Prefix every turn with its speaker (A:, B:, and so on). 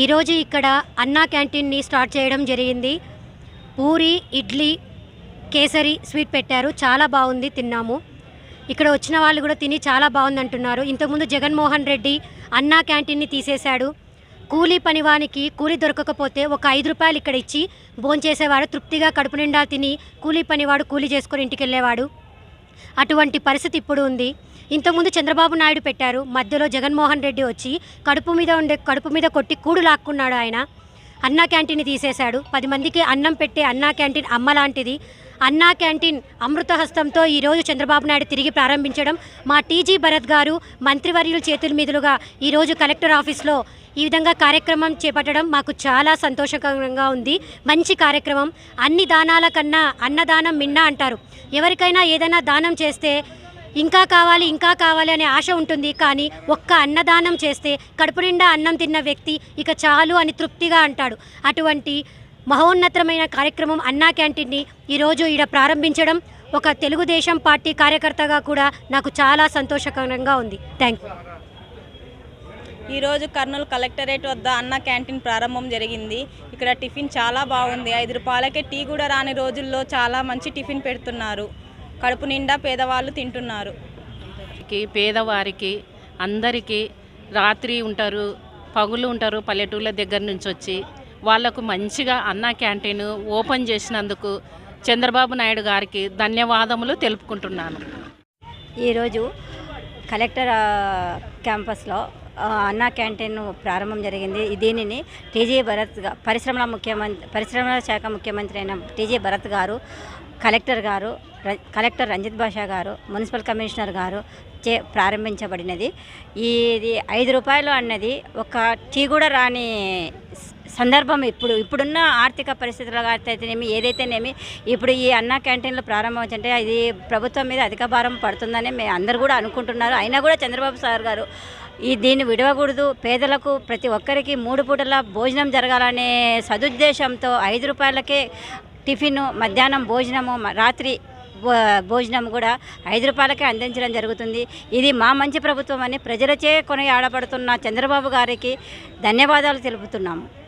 A: ఈరోజు ఇక్కడ అన్నా క్యాంటీన్ని స్టార్ట్ చేయడం జరిగింది. పూరి ఇడ్లీ కేసరి స్వీట్ పెట్టారు. చాలా బాగుంది తిన్నాము. ఇక్కడ వచ్చిన వాళ్ళు కూడా తిని చాలా బాగుంది అంటున్నారు ఇంతకుముందు జగన్మోహన్ రెడ్డి అన్నా క్యాంటీన్ని తీసేశాడు. కూలీ పనివానికి కూలీ దొరకకపోతే ఒక ఐదు రూపాయలు ఇక్కడ ఇచ్చి భోంచేసేవాడు తృప్తిగా కడుపు నిండా తిని కూలీ పనివాడు కూలీ చేసుకొని ఇంటికి వెళ్ళేవాడు. అటువంటి పరిస్థితి ఇప్పుడు ఉంది. ఇంతకుముందు చంద్రబాబు నాయుడు పెట్టారు. మధ్యలో జగన్మోహన్ రెడ్డి వచ్చి కడుపు మీద ఉండే కడుపు మీద కొట్టి కూడు లాక్కున్నాడు ఆయన. అన్నా క్యాంటీన్ తీసేశాడు. పది మందికి అన్నం పెట్టే అన్నా క్యాంటీన్ అమ్మ లాంటిది. అన్నా క్యాంటీన్ అమృతహస్తంతో ఈరోజు చంద్రబాబు నాయుడు తిరిగి ప్రారంభించడం. మా టీజీ భరత్ గారు మంత్రివర్యుల చేతుల మీదులుగా ఈరోజు కలెక్టర్ ఆఫీస్లో ఈ విధంగా కార్యక్రమం చేపట్టడం మాకు చాలా సంతోషకరంగా ఉంది. మంచి కార్యక్రమం. అన్ని దానాల కన్నా అన్నదానం మిన్న అంటారు. ఎవరికైనా ఏదైనా దానం చేస్తే ఇంకా కావాలి ఇంకా కావాలి అనే ఆశ ఉంటుంది. కానీ ఒక్క అన్నదానం చేస్తే కడుపు నిండా అన్నం తిన్న వ్యక్తి ఇక చాలు అని తృప్తిగా అంటాడు. అటువంటి మహోన్నతమైన కార్యక్రమం అన్నా క్యాంటీన్ని ఈరోజు ఈడ ప్రారంభించడం ఒక తెలుగుదేశం పార్టీ కార్యకర్తగా కూడా నాకు చాలా సంతోషకరంగా ఉంది. Thank you.
B: ఈరోజు కర్నూలు కలెక్టరేట్ వద్ద అన్న క్యాంటీన్ ప్రారంభం జరిగింది. ఇక్కడ టిఫిన్ చాలా బాగుంది. ఐదు రూపాయలకే టీ కూడా రాని రోజుల్లో చాలా మంచి టిఫిన్ పెడుతున్నారు. కడుపు నిండా పేదవాళ్ళు తింటున్నారు.
C: పేదవారికి అందరికీ రాత్రి ఉంటారు పగులు ఉంటారు పల్లెటూళ్ళ దగ్గర నుంచి వచ్చి వాళ్ళకు మంచిగా అన్న క్యాంటీన్ ఓపెన్ చేసినందుకు చంద్రబాబు నాయుడు గారికి ధన్యవాదములు తెలుపుకుంటున్నాను.
D: ఈరోజు కలెక్టర్ క్యాంపస్లో అన్నా క్యాంటీన్ ప్రారంభం జరిగింది. దీనిని టీజీ భరత్ పరిశ్రమల ముఖ్యమంత్రి పరిశ్రమల శాఖ ముఖ్యమంత్రి అయిన టీజీ భరత్ గారు కలెక్టర్ గారు కలెక్టర్ రంజిత్ భాషా గారు మున్సిపల్ కమిషనర్ గారు చే ప్రారంభించబడినది. ఇది ఐదు రూపాయలు అన్నది ఒక టీ కూడా రాని సందర్భం ఇప్పుడు ఇప్పుడున్న ఆర్థిక పరిస్థితుల అయితేనేమి ఏదైతేనేమి ఇప్పుడు ఈ అన్నా క్యాంటీన్లు ప్రారంభమవుతుంటే ఇది ప్రభుత్వం మీద అధిక భారం పడుతుందని మేము అందరు కూడా అనుకుంటున్నారు. అయినా కూడా చంద్రబాబు సార్ గారు ఈ దీన్ని విడవకూడదు. పేదలకు ప్రతి ఒక్కరికి మూడు పూటల భోజనం జరగాలనే సదుద్దేశంతో ఐదు రూపాయలకే టిఫిన్ మధ్యాహ్నం భోజనము రాత్రి భో- భోజనం కూడా ఐదు రూపాయలకే అందించడం జరుగుతుంది. ఇది మా మంచి ప్రభుత్వం అని ప్రజలచే కొనియాడబడుతున్న చంద్రబాబు గారికి ధన్యవాదాలు తెలుపుతున్నాము.